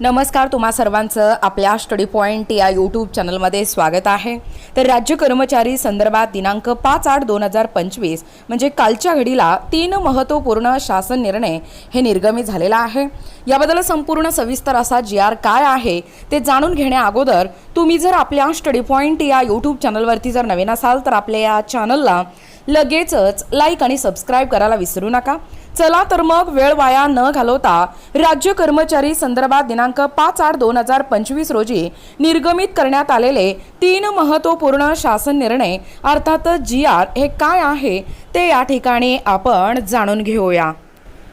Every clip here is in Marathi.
नमस्कार तुम्हा सर्वांचं आपल्या स्टडी पॉईंट या यूट्यूब चॅनलमध्ये स्वागत आहे. तर राज्य कर्मचारी संदर्भात दिनांक पाच आठ दोन हजार पंचवीस म्हणजे कालच्या घडीला तीन महत्त्वपूर्ण शासन निर्णय हे निर्गमित झालेला आहे. याबद्दल संपूर्ण सविस्तर असा जी आर काय आहे ते जाणून घेण्या अगोदर तुम्ही जर आपल्या स्टडी पॉईंट या यूट्यूब चॅनलवरती जर नवीन असाल तर आपल्या या चॅनलला लगेचच लाईक आणि सबस्क्राईब करायला विसरू नका. चला तर मग वेळ वाया न घालवता राज्य कर्मचारी संदर्भात दिनांक पाच आठ दोन हजार पंचवीस रोजी निर्गमित करण्यात आलेले तीन महत्त्वपूर्ण शासन निर्णय अर्थातच जी आर हे काय आहे ते या ठिकाणी आपण जाणून घेऊया.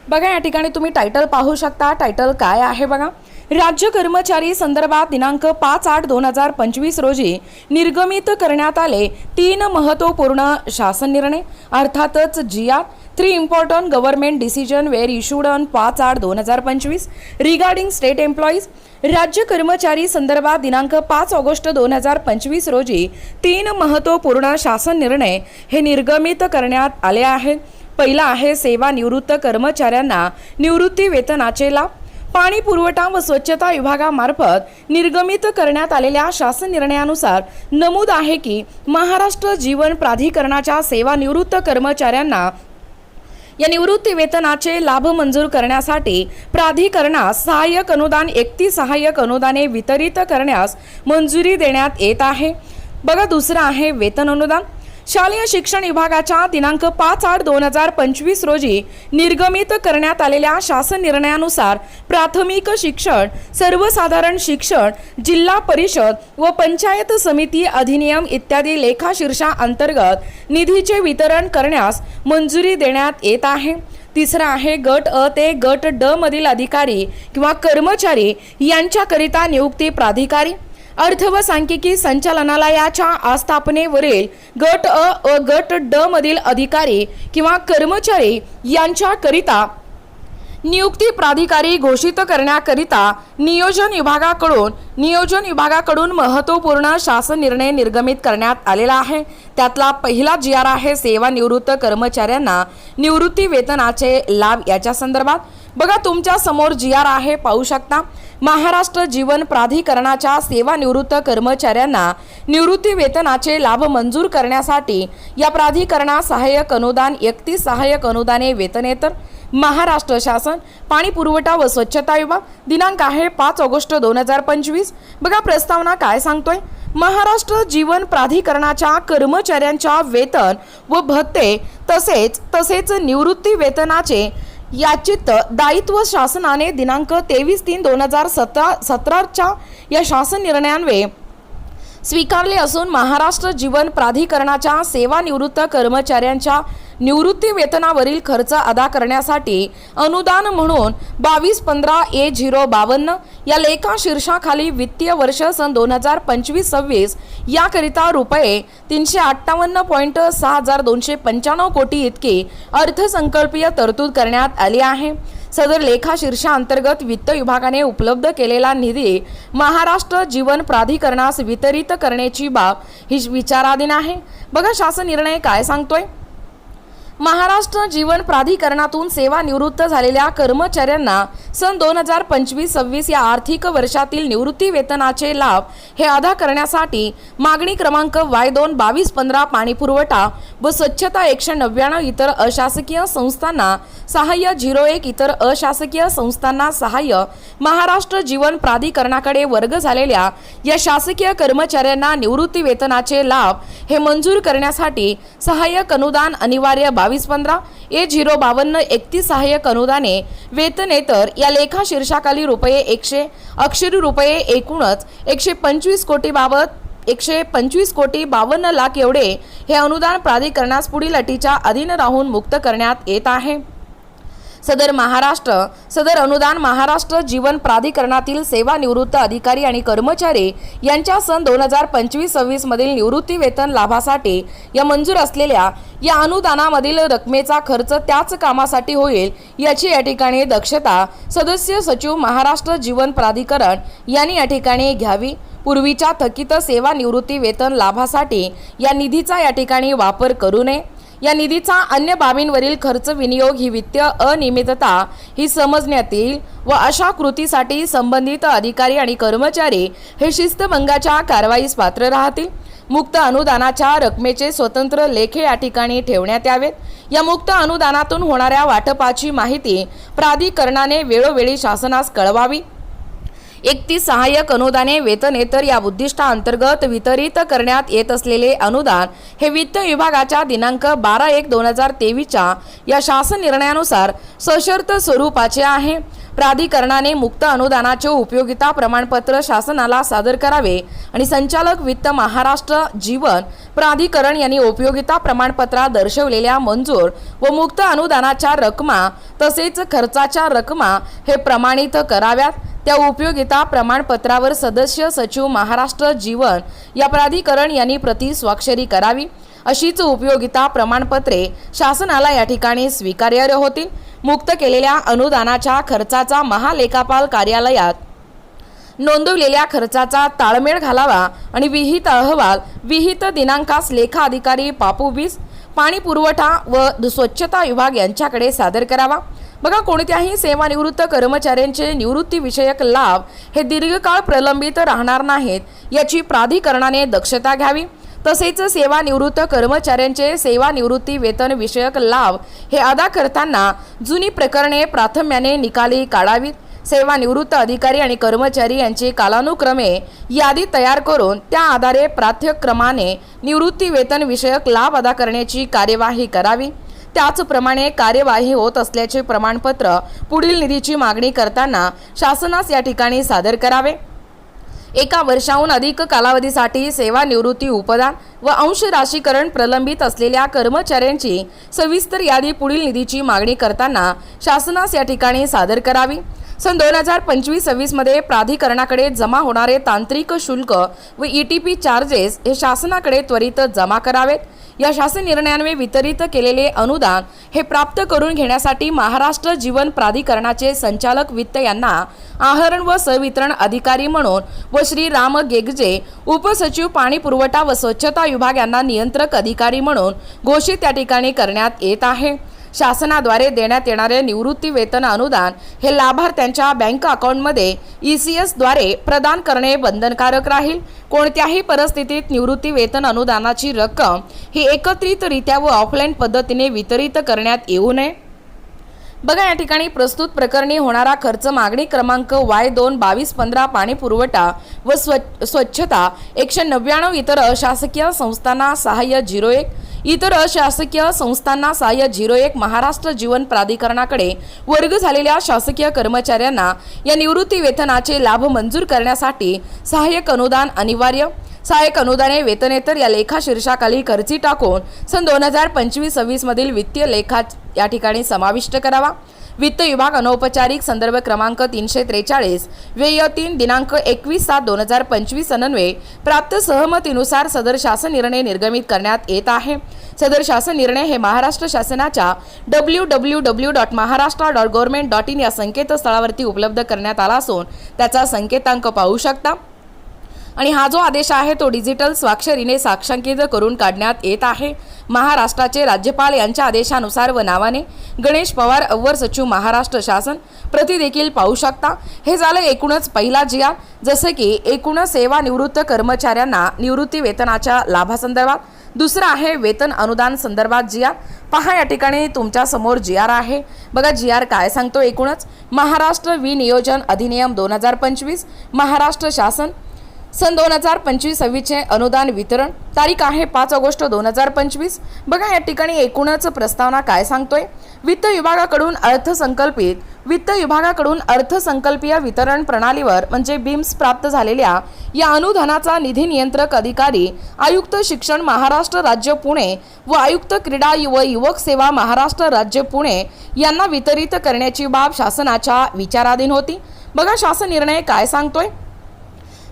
बघा या ठिकाणी तुम्ही टायटल पाहू शकता. टायटल काय आहे बघा? राज्य कर्मचारी संदर्भात दिनांक पाच आठ दोन हजार पंचवीस रोजी निर्गमित करण्यात आले तीन महत्त्वपूर्ण शासन निर्णय. अर्थातच G R three important government decision were issued on पाच आठ दोन हजार पंचवीस. रिगार्डिंग स्टेट एम्प्लॉईज राज्य कर्मचारी संदर्भात दिनांक पाच ऑगस्ट दोन हजार पंचवीस रोजी तीन महत्त्वपूर्ण शासन निर्णय हे निर्गमित करण्यात आले आहेत पहिला आहे सेवानिवृत्त कर्मचाऱ्यांना निवृत्ती वेतनाचे लाभ. पाणी पुरवठा व स्वच्छता विभागामार्फत निर्गमित करण्यात आलेल्या शासन निर्णयानुसार नमूद आहे की महाराष्ट्र जीवन प्राधिकरणाच्या सेवानिवृत्त कर्मचाऱ्यांना या निवृत्ती वेतनाचे लाभ मंजूर करण्यासाठी प्राधिकरणास सहाय्यक अनुदान एकतीस सहाय्यक अनुदाने वितरित करण्यास मंजुरी देण्यात येत आहे. बघा दुसरं आहे वेतन अनुदान. शालेय शिक्षण विभागाच्या दिनांक पाच आठ दोन हजार पंचवीस रोजी निर्गमित करण्यात आलेल्या शासन निर्णयानुसार प्राथमिक शिक्षण सर्वसाधारण शिक्षण जिल्हा परिषद व पंचायत समिती अधिनियम इत्यादी लेखाशीर्षा अंतर्गत निधीचे वितरण करण्यास मंजुरी देण्यात येत आहे. तिसरं आहे गट अ ते गट ड मधील अधिकारी किंवा कर्मचारी यांच्याकरिता नियुक्ती प्राधिकारी. अर्थ व सांख्यिकी संचालनालयाच्या आस्थापनेवरील गट अ अ गट ड मधील अधिकारी किंवा कर्मचारी यांच्याकरिता नियुक्ती प्राधिकारी घोषित करण्याकरिता नियोजन विभागाकडून नियोजन विभागाकडून महत्त्वपूर्ण शासन निर्णय निर्गमित करण्यात आलेला आहे. त्यातला पहिला जी आर आहे सेवानिवृत्त कर्मचाऱ्यांना निवृत्ती वेतनाचे लाभ याच्या संदर्भात बघा तुमच्यासमोर जी आर आहे पाहू शकता. महाराष्ट्र जीवन प्राधिकरणाच्या सेवानिवृत्त कर्मचाऱ्यांना निवृत्ती वेतनाचे लाभ मंजूर करण्यासाठी या प्राधिकरणात सहाय्यक अनुदान एकतीस सहाय्यक अनुदाने वेतनेतर महाराष्ट्र शासन पाणी पुरवठा व स्वच्छता विभाग दिनांक आहे पाच ऑगस्ट दोन हजार पंचवीस. बघा प्रस्तावना काय सांगतोय? महाराष्ट्र जीवन प्राधिकरणाच्या कर्मचाऱ्यांच्या वेतन व भत्ते तसेच तसेच निवृत्ती वेतनाचे याचित दायित्व शासनाने दिनांक तेवीस तीन दोन हजार सतरा सतराच्या या शासन निर्णयान्वये स्वीकारले असून महाराष्ट्र जीवन प्राधिकरणाच्या सेवानिवृत्त कर्मचाऱ्यांच्या निवृत्ती वेतनावरील खर्च अदा करण्यासाठी अनुदान म्हणून बावीस पंधरा ए झिरो बावन्न या लेखा शीर्षाखाली वित्तीय वर्ष सन दोन हजार पंचवीस सव्वीस याकरिता रुपये तीनशे अठ्ठावन्न पॉईंट सहा हजार दोनशे पंच्याण्णव कोटी इतकी अर्थसंकल्पीय तरतूद करण्यात आली आहे. सदर लेखा शीर्षाअंतर्गत वित्त विभागाने उपलब्ध केलेला निधी महाराष्ट्र जीवन प्राधिकरणास वितरित करण्याची बाब ही विचाराधीन आहे. बघा शासन निर्णय काय सांगतोय? महाराष्ट्र जीवन प्राधिकरणातून सेवानिवृत्त झालेल्या कर्मचाऱ्यांना सन दोन हजार पंचवीस सव्वीस या आर्थिक वर्षातील निवृत्ती वेतनाचे लाभ हे अदा करण्यासाठी मागणी क्रमांक वाय दोन बावीस पंधरा पाणीपुरवठा व स्वच्छता एकशे नव्याण्णव इतर अशासकीय संस्थांना सहाय्य झिरो एक इतर अशासकीय संस्थांना सहाय्य महाराष्ट्र जीवन प्राधिकरणाकडे वर्ग झालेल्या या शासकीय कर्मचाऱ्यांना निवृत्ती वेतनाचे लाभ हे मंजूर करण्यासाठी सहाय्यक अनुदान अनिवार्य बावीस पंधरा ए झिरो बावन्न एकतीस सहाय्यक अनुदाने वेतनेतर या लेखा शीर्षाखाली रुपये एकशे अक्षरी रुपये एकूणच एकशे पंचवीस कोटीबाबत एकशे पंचवीस कोटी बावन्न लाख एवढे हे अनुदान प्राधिकरणास पुढील अटीच्या अधीन राहून मुक्त करण्यात येत आहे. सदर महाराष्ट्र सदर अनुदान महाराष्ट्र जीवन प्राधिकरणातील सेवानिवृत्त अधिकारी आणि कर्मचारी यांच्या सन दोन हजार पंचवीस सव्वीस मधील निवृत्ती वेतन लाभासाठी या मंजूर असलेल्या या अनुदानामधील रकमेचा खर्च त्याच कामासाठी होईल याची या ठिकाणी दक्षता सदस्य सचिव महाराष्ट्र जीवन प्राधिकरण यांनी या ठिकाणी घ्यावी. पूर्वीच्या थकीत सेवानिवृत्ती वेतन लाभासाठी या निधीचा या ठिकाणी वापर करू नये. या निधीचा अन्य बाबींवरील खर्च विनियोग ही वित्तीय अनियमितता ही समजण्यात येईल व अशा कृतीसाठी संबंधित अधिकारी आणि कर्मचारी हे शिस्तभंगाच्या कारवाईस पात्र राहतील. मुक्त अनुदानाच्या रकमेचे स्वतंत्र लेखे या ठिकाणी ठेवण्यात यावेत. या मुक्त अनुदानातून होणाऱ्या वाटपाची माहिती प्राधिकरणाने वेळोवेळी शासनास कळवावी. एकतीस सहाय्यक अनुदाने वेतनेतर या उद्दिष्टाअंतर्गत वितरित करण्यात येत असलेले अनुदान हे वित्त विभागाच्या दिनांक बारा एक दोन हजार तेवीसच्या या शासन निर्णयानुसार सशर्त स्वरूपाचे आहे. प्राधिकरणाने मुक्त अनुदानाचे उपयोगिता प्रमाणपत्र शासनाला सादर करावे आणि संचालक वित्त महाराष्ट्र जीवन प्राधिकरण यांनी उपयोगिता प्रमाणपत्रात दर्शवलेल्या मंजूर व मुक्त अनुदानाच्या रकमा तसेच खर्चाच्या रकमा हे प्रमाणित कराव्यात. त्या उपयोगिता प्रमाणपत्रावर सदस्य सचिव महाराष्ट्र जीवन या प्राधिकरण यांनी प्रति स्वाक्षरी करावी. अशीच उपयोगिता प्रमाणपत्रे शासनाला या ठिकाणी स्वीकार्य होतील मुक्त केलेल्या अनुदानाच्या खर्चाचा महालेखापाल कार्यालयात नोंदवलेल्या खर्चाचा ताळमेळ घालावा आणि विहित अहवाल विहित दिनांकास लेखा अधिकारी पापू वीस पाणी पुरवठा व स्वच्छता विभाग यांच्याकडे सादर करावा. बघा कोणत्याही सेवानिवृत्त कर्मचाऱ्यांचे निवृत्तीविषयक लाभ हे दीर्घकाळ प्रलंबित राहणार नाहीत याची प्राधिकरणाने दक्षता घ्यावी. तसेच सेवानिवृत्त कर्मचाऱ्यांचे सेवानिवृत्ती वेतन विषयक लाभ हे अदा करताना जुनी प्रकरणे प्राथम्याने निकाली काढावीत. सेवानिवृत्त अधिकारी आणि कर्मचारी यांची कालानुक्रमे यादी तयार करून त्या आधारे प्राथ्यक्रमाने निवृत्ती वेतन विषयक लाभ अदा करण्याची कार्यवाही करावी. त्याचप्रमाणे कार्यवाही होत असल्याचे प्रमाणपत्र पुढील निधीची मागणी करताना शासनास या ठिकाणी सादर करावे. एका वर्षाहून अधिक कालावधीसाठी सेवानिवृत्ती उपदान व अंश राशीकरण प्रलंबित असलेल्या कर्मचाऱ्यांची सविस्तर यादी पुढील निधीची मागणी करताना शासनास या ठिकाणी सादर करावी. सन दोन हजार पंचवीस सव्वीसमध्ये प्राधिकरणाकडे जमा होणारे तांत्रिक शुल्क व ई टी पी चार्जेस हे शासनाकडे त्वरित जमा करावेत. या शासन निर्णयान्वये वितरित केलेले अनुदान हे प्राप्त करून घेण्यासाठी महाराष्ट्र जीवन प्राधिकरणाचे संचालक वित्त यांना आहरण व सवितरण अधिकारी म्हणून व श्री राम गेगजे उपसचिव पाणी पुरवठा व स्वच्छता विभाग यांना नियंत्रक अधिकारी म्हणून घोषित त्या ठिकाणी करण्यात येत आहे. शासनाद्वारे देण्यात येणारे निवृत्ती वेतन अनुदान हे लाभार्थ्यांच्या बँक अकाउंटमध्ये ई सी एसद्वारे प्रदान करणे बंधनकारक राहील. कोणत्याही परिस्थितीत निवृत्ती वेतन अनुदानाची रक्कम ही एकत्रितरित्या व ऑफलाईन पद्धतीने वितरित करण्यात येऊ नये. बघा या ठिकाणी प्रस्तुत प्रकरणी होणारा खर्च मागणी क्रमांक वाय दोन बावीस पंधरा पाणी पुरवठा व स्व स्वच्छता एकशे नव्याण्णव इतर अशासकीय संस्थांना सहाय्य झिरो एक इतर अशासकीय संस्थांना सहाय्य झिरो एक महाराष्ट्र जीवन प्राधिकरणाकडे वर्ग झालेल्या शासकीय कर्मचाऱ्यांना या निवृत्ती वेतनाचे लाभ मंजूर करण्यासाठी सहाय्यक अनुदान अनिवार्य सहाय्यक अनुदाने वेतनेतर या लेखा शीर्षाखाली खर्ची टाकून सन दोन हजार पंचवीस सव्वीसमधील वित्तीय लेखा या ठिकाणी समाविष्ट करावा. वित्त विभाग अनौपचारिक संदर्भ क्रमांक तीनशे त्रेचाळीस व्यय तीन दिनांक एकवीस सात दोन हजार पंचवीस अन्वये प्राप्त सहमतीनुसार सदर शासन निर्णय निर्गमित करण्यात येत आहे. सदर शासन निर्णय हे महाराष्ट्र शासनाच्या W W W dot Maharashtra dot government dot in या संकेतस्थळावरती उपलब्ध करण्यात आला असून त्याचा संकेतांक पाहू शकता. आणि हा जो आदेश आहे तो डिजिटल स्वाक्षरीने साक्षांकित करून काढण्यात येत आहे. महाराष्ट्राचे राज्यपाल यांच्या आदेशानुसार व नावाने गणेश पवार अव्वर सचिव महाराष्ट्र शासन प्रति देखील पाहू शकता. हे झालं एकूणच पहिला जिया जसे की एकूण सेवानिवृत्त कर्मचाऱ्यांना निवृत्ती वेतनाच्या लाभासंदर्भात. दुसरं आहे वेतन अनुदान संदर्भात जी आर पहा या ठिकाणी तुमच्यासमोर जी आर आहे. बघा जी आर काय सांगतो एकूणच. महाराष्ट्र विनियोजन अधिनियम दोन हजार पंचवीस महाराष्ट्र शासन सन दोन हजार पंचवीस सव्वीसचे अनुदान वितरण. तारीख आहे पाच ऑगस्ट दोन हजार पंचवीस. बघा या ठिकाणी एकूणच प्रस्तावना काय सांगतोय? वित्त विभागाकडून अर्थसंकल्पित वित्त विभागाकडून अर्थसंकल्पीय वितरण प्रणालीवर म्हणजे बिम्स प्राप्त झालेल्या या अनुदानाचा निधी नियंत्रक अधिकारी आयुक्त शिक्षण महाराष्ट्र राज्य पुणे व आयुक्त क्रीडा व युवक सेवा महाराष्ट्र राज्य पुणे यांना वितरित करण्याची बाब शासनाच्या विचाराधीन होती. बघा शासन निर्णय काय सांगतोय?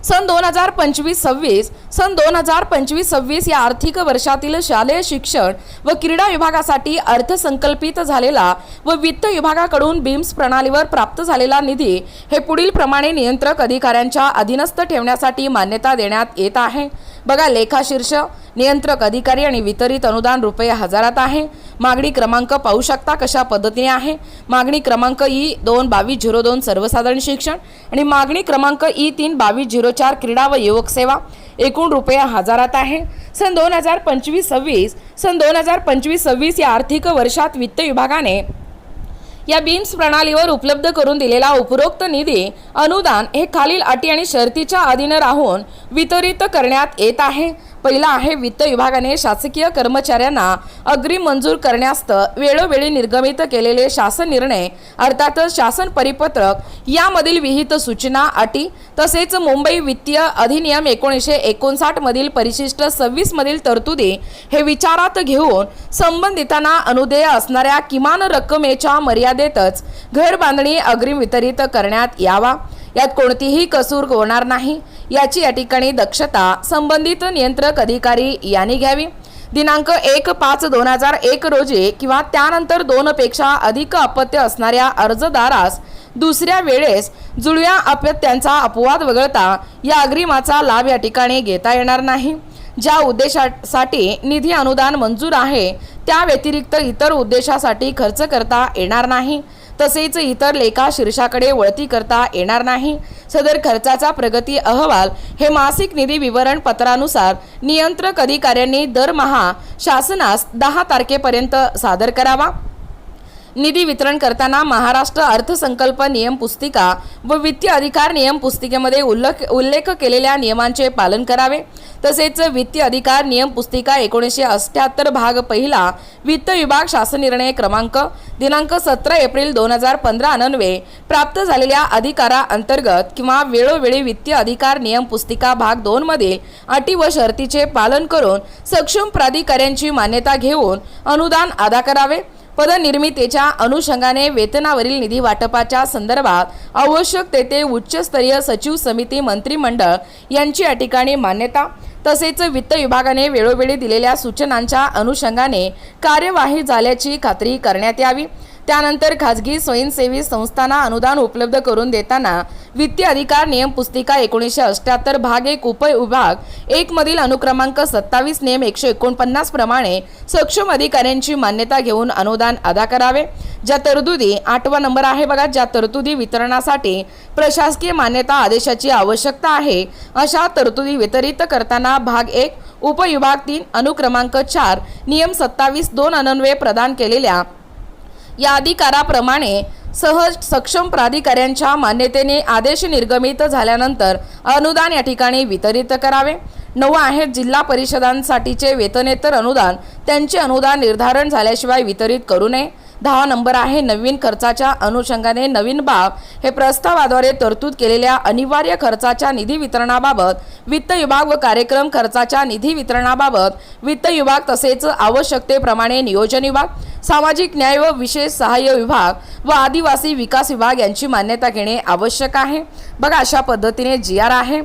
सन दोन हजार पंचवीस सव्वीस सन दोन हजार पंचवीस सव्वीस या आर्थिक वर्षातील शालेय शिक्षण व क्रीडा विभागासाठी अर्थसंकल्पित झालेला व वित्त विभागाकडून बीम्स प्रणालीवर प्राप्त झालेला निधी हे पुढील प्रमाणे नियंत्रक अधिकाऱ्यांच्या अधीनस्थ ठेवण्यासाठी मान्यता देण्यात येत आहे. बघा लेखा शीर्ष नियंत्रक अधिकारी आणि वितरित अनुदान रुपये हजारात आहे. मागणी क्रमांक पाहू शकता कशा पद्धतीने आहे. मागणी क्रमांक ई दोन बावीस झिरो दोन सर्वसाधारण शिक्षण आणि मागणी क्रमांक ई तीन बावीस झिरो चार क्रीडा व युवक सेवा. एकूण रुपये हजारात आहे. सन दोन हजार पंचवीस सव्वीस सन दोन हजार पंचवीस सव्वीस या आर्थिक वर्षात वित्त विभागाने या बीम्स प्रणालीवर उपलब्ध करून दिलेला उपरोक्त निधी अनुदान हे खालील अटी आणि शर्तीच्या अधीन राहून वितरित करण्यात येत आहे. पहिला आहे वित्त विभागाने शासकीय कर्मचाऱ्यांना अग्रिम मंजूर करण्यास्त वेळोवेळी निर्गमित केलेले शासन निर्णय अर्थातच शासन परिपत्रक यामधील विहित सूचना अटी तसेच मुंबई वित्तीय अधिनियम एकोणीसशे एकोणसाठमधील परिशिष्ट सव्वीसमधील तरतुदी हे विचारात घेऊन संबंधितांना अनुदेय असणाऱ्या किमान रक्कमेच्या मर्यादेतच घर बांधणी अग्रिम वितरित करण्यात यावा. यात कोणतीही कसूर होणार नाही. याची या ठिकाणी दक्षता संबंधित नियंत्रक अधिकारी यांनी घ्यावी. दिनांक एक पाच दोन हजार एक रोजी किंवा त्यानंतर दोनपेक्षा अधिक अपत्य असणाऱ्या अर्जदारास दुसऱ्या वेळेस जुळव्या अपत्यांचा अपवाद वगळता या अग्रिमाचा लाभ या ठिकाणी घेता येणार नाही. ज्या उद्देशासाठी निधी अनुदान मंजूर आहे त्या व्यतिरिक्त इतर उद्देशासाठी खर्च करता येणार नाही. तसेच इतर लेखा शीर्षाकडे वळती करता येणार नाही. सदर खर्चाचा प्रगती अहवाल हे मासिक निधी विवरण पत्रानुसार नियंत्रक अधिकाऱ्यांनी दरमहा शासनास दहा तारखेपर्यंत सादर करावा. निधी वितरण करताना महाराष्ट्र अर्थसंकल्प नियम पुस्तिका व वित्तीय अधिकार नियम पुस्तिकेमध्ये उल्लेख उल्लेख केलेल्या नियमांचे पालन करावे. तसेच वित्तीय अधिकार नियम पुस्तिका एकोणीसशे अठ्ठ्याहत्तर भाग पहिला वित्त विभाग शासन निर्णय क्रमांक दिनांक सतरा एप्रिल दोन हजार पंधरा अनन्वे प्राप्त झालेल्या अधिकारा अंतर्गत किंवा वेळोवेळी वित्तीय अधिकार नियम पुस्तिका भाग दोन मध्ये अटी व शर्तीचे पालन करून सक्षम प्राधिकाऱ्यांची मान्यता घेऊन अनुदान अदा करावे. पदनिर्मितीच्या अनुषंगाने वेतनावरील निधी वाटपाच्या संदर्भात आवश्यक तेथे उच्चस्तरीय सचिव समिती मंत्रिमंडळ यांची या ठिकाणी मान्यता तसेच वित्त विभागाने वेळोवेळी दिलेल्या सूचनांच्या अनुषंगाने कार्यवाही झाल्याची खात्री करण्यात यावी. त्यानंतर खाजगी स्वयंसेवी संस्थांना अनुदान उपलब्ध करून देताना वित्तीय अधिकार नियम पुस्तिका एकोणीसशे अठ्ठ्याहत्तर भाग एक उपविभाग एक मधील अनुक्रमांक सत्तावीस नियम एकशे एकोणपन्नास प्रमाणे सक्षम अधिकाऱ्यांची मान्यता घेऊन अनुदान अदा करावे. ज्या तरतुदी आठवा नंबर आहे बघा ज्या तरतुदी वितरणासाठी प्रशासकीय मान्यता आदेशाची आवश्यकता आहे अशा तरतुदी वितरित करताना भाग एक उपविभाग तीन अनुक्रमांक चार नियम सत्तावीस दोन अनन्वये प्रदान केलेल्या या अधिकाराप्रमाणे सहज सक्षम प्राधिकाऱ्यांच्या मान्यतेने आदेश निर्गमित झाल्यानंतर अनुदान या ठिकाणी वितरित करावे. नऊ आहेत जिल्हा परिषदांसाठीचे वेतनेतर अनुदान. त्यांचे अनुदान निर्धारण झाल्याशिवाय वितरित करू नये. दहा नंबर आहे. नवीन खर्चाच्या अनुषंगाने नवीन बाब हे प्रस्तावाद्वारे तरतूद केलेल्या अनिवार्य खर्चाच्या निधी वितरणाबाबत वित्त विभाग व कार्यक्रम खर्चाच्या निधी वितरणाबाबत वित्त विभाग तसेच आवश्यकतेप्रमाणे नियोजन विभाग सामाजिक न्याय व विशेष सहाय्य विभाग व आदिवासी विकास विभाग यांची मान्यता घेणे आवश्यक आहे. बघा अशा पद्धतीने जी आर आहे.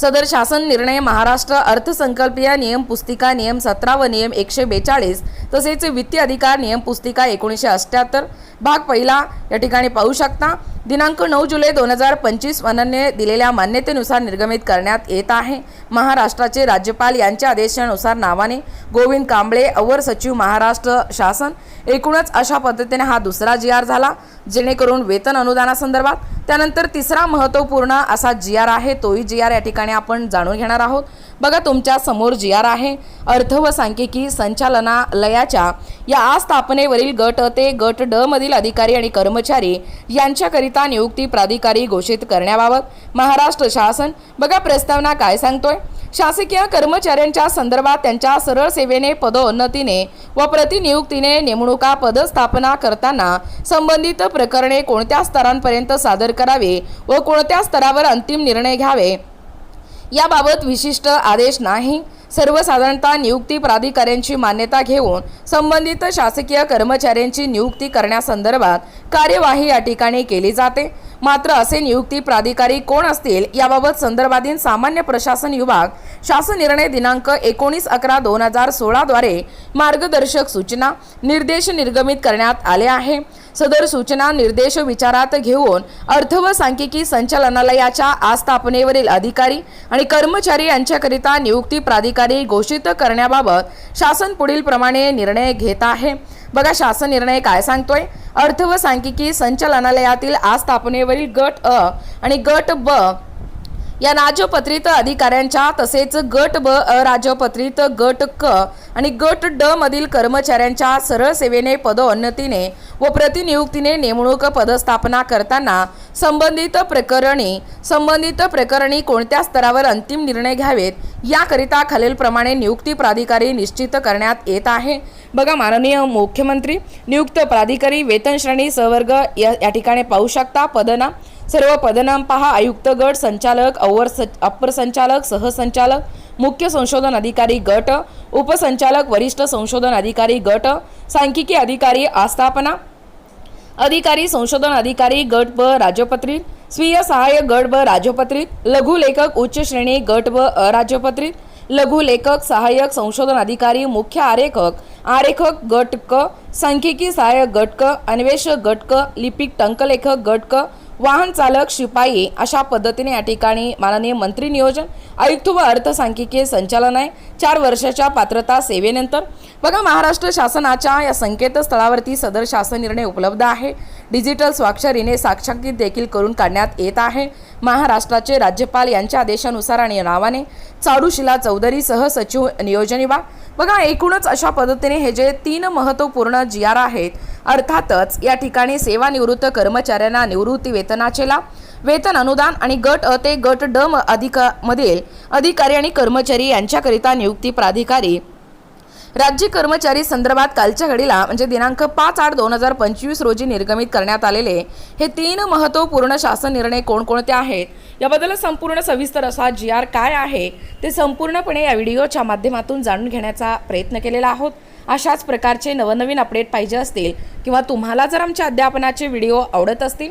सदर शासन निर्णय महाराष्ट्र अर्थसंकल्पीय नियम पुस्तिका नियम सतरा व नियम एकशे बेचाळीस तसेच वित्तीय अधिकार नियम पुस्तिका एकोणीसशे अठ्ठ्याहत्तर. भाग पहिला या ठिकाणी पाहू शकता. दिनांक नऊ जुलै दोन हजार पंचवीस वनने दिलेल्या मान्यतेनुसार निर्गमित करण्यात येत आहे. महाराष्ट्राचे राज्यपाल यांच्या आदेशानुसार नावाने गोविंद कांबळे अवर सचिव महाराष्ट्र शासन एकूणच अशा पद्धतीने हा दुसरा जी आर झाला जेणेकरून वेतन अनुदानासंदर्भात त्यानंतर तिसरा महत्त्वपूर्ण असा जी आर आहे तोही जी आर या ठिकाणी आपण जाणून घेणार आहोत. बघा तुमच्यासमोर जी आर आहे. अर्थ व सांख्यिकी संचालनालयाच्या या आस्थापनेवरील गट ते गट ड मधील अधिकारी आणि कर्मचारी यांच्याकरिता नियुक्ती प्राधिकारी घोषित करण्याबाबत महाराष्ट्र शासन बघा प्रस्तावना काय सांगतोय? शासकीय कर्मचाऱ्यांच्या संदर्भात त्यांच्या सरळ सेवेने पदोन्नतीने व प्रतिनियुक्तीने नेमणुका पदस्थापना करताना संबंधित प्रकरणे कोणत्या स्तरांपर्यंत सादर करावे व कोणत्या स्तरावर अंतिम निर्णय घ्यावे याबाबत विशिष्ट आदेश नाही. सर्वसाधारणतः नियुक्ती प्राधिकाऱ्यांची मान्यता घेऊन संबंधित शासकीय कर्मचाऱ्यांची नियुक्ती करण्यासंदर्भात कार्यवाही या ठिकाणी केली जाते. मात्र असे नियुक्ती प्राधिकारी कोण असतील याबाबत संदर्भातील सामान्य प्रशासन विभाग शासन निर्णय दिनांक एकोणीस अकरा दोन हजार सोळाद्वारे मार्गदर्शक सूचना निर्देश निर्गमित करण्यात आले आहे. सदर सूचना निर्देश विचारात घेऊन अर्थ व सांख्यिकी संचालनालयाच्या आस्थापनेवरील अधिकारी आणि कर्मचारी यांच्याकरिता नियुक्ती प्राधिकारी घोषित करण्याबाबत शासन पुढील प्रमाणे निर्णय घेत आहे. बघा शासन निर्णय काय सांगतोय? अर्थ व सांख्यिकी संचालनालयातील आस्थापनेवरील गट अ आणि गट ब या राजपत्रित अधिकाऱ्यांच्या तसेच गट ब अराजपत्रित गट क आणि गट ड मधील कर्मचाऱ्यांच्या सरळ सेवेने पदोन्नतीने व प्रतिनियुक्तीने नेमणूक पदस्थापना करताना संबंधित प्रकरणी संबंधित प्रकरणी कोणत्या स्तरावर अंतिम निर्णय घ्यावेत याकरिता खालीलप्रमाणे नियुक्ती प्राधिकारी निश्चित करण्यात येत आहे. बघा माननीय मुख्यमंत्री नियुक्त प्राधिकारी वेतन श्रेणी या या ठिकाणी पाहू शकता पदना सर्व पदनाम पहा. आयुक्त गट संचालक अवर स अप्पर संचालक सहसंचालक मुख्य संशोधन अधिकारी गट उपसंचालक वरिष्ठ संशोधन अधिकारी गट सांख्यिकी अधिकारी आस्थापना अधिकारी संशोधन अधिकारी गट ब राजपत्रित स्वीय सहाय्यक गट ब राजपत्रित लघु लेखक उच्च श्रेणी गट ब अराजपत्रित लघु लेखक सहाय्यक संशोधन अधिकारी मुख्य आरेखक आरेखक गट क सांख्यिकी सहाय्यक गट क अन्वेषक गट क लिपिक टंकलेखक गट क वाहन चालक शिपाई अशा पद्धतीने या ठिकाणी माननीय मंत्री नियोजन आयुक्त व अर्थसंख्यिकीय संचालनालय चार वर्षाच्या पात्रता सेवेनंतर. बघा महाराष्ट्र शासनाच्या या संकेतस्थळावरती सदर शासन निर्णय उपलब्ध आहे. डिजिटल स्वाक्षरीने साक्षांकित देखील करून काढण्यात येत आहे. महाराष्ट्राचे राज्यपाल यांच्या आदेशानुसार आणि नावाने चाडूशिला चौधरी सहसचिव नियोजन विभाग. बघा एकूणच अशा पद्धतीने हे जे तीन महत्त्वपूर्ण जी आर आहेत अर्थातच या ठिकाणी सेवानिवृत्त कर्मचाऱ्यांना निवृत्ती वेतनाचे लाभ वेतन अनुदान आणि गट अ ते गट ड म- अधिका मधील अधिकारी आणि कर्मचारी यांच्याकरिता नियुक्ती प्राधिकारी. राज्य कर्मचारी संदर्भात कालच्या घडीला म्हणजे दिनांक पाच आठ दोन हजार पंचवीस रोजी निर्गमित करण्यात आलेले हे तीन महत्त्वपूर्ण शासन निर्णय कोणकोणते आहेत? याबद्दल संपूर्ण सविस्तर असा जी आर काय आहे ते संपूर्णपणे या व्हिडिओच्या माध्यमातून जाणून घेण्याचा प्रयत्न केलेला आहोत. अशाच प्रकारचे नवनवीन अपडेट पाहिजे असतील किंवा तुम्हाला जर आमच्या अध्यापनाचे व्हिडिओ आवडत असतील